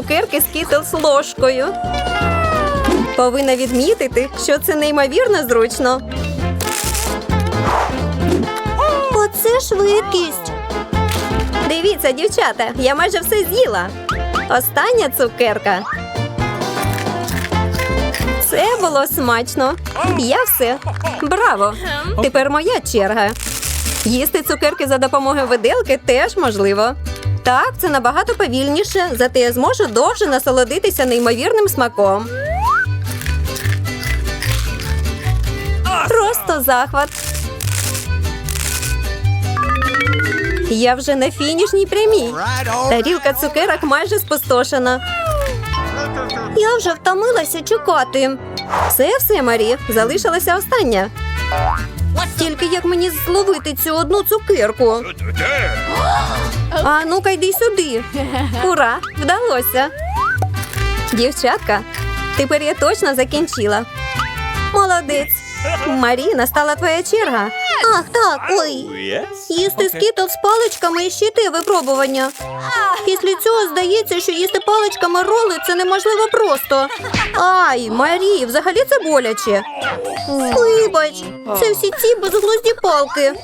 цукерки з ложкою. Повинна відмітити, що це неймовірно зручно. Оце швидкість. Дивіться, дівчата, я майже все з'їла. Остання цукерка. Це було смачно. Я все. Браво! Тепер моя черга. Їсти цукерки за допомогою виделки теж можливо. Так, це набагато повільніше, зате я зможу довше насолодитися неймовірним смаком. Просто захват. Я вже на фінішній прямій. Тарілка цукерок майже спустошена. Я вже втомилася чекати. Все, все, Марі, залишилася остання. Тільки як мені зловити цю одну цукерку? А ну-ка йди сюди. Ура! Вдалося. Дівчатка, тепер я точно закінчила. Молодець. Марі, настала твоя черга. Ах, так, ой. Їсти скітл з паличками і ще те випробування. Після цього здається, що їсти паличками роли це неможливо просто. Ай, Марі, взагалі це боляче. Вибач, це всі ці безглузді палки.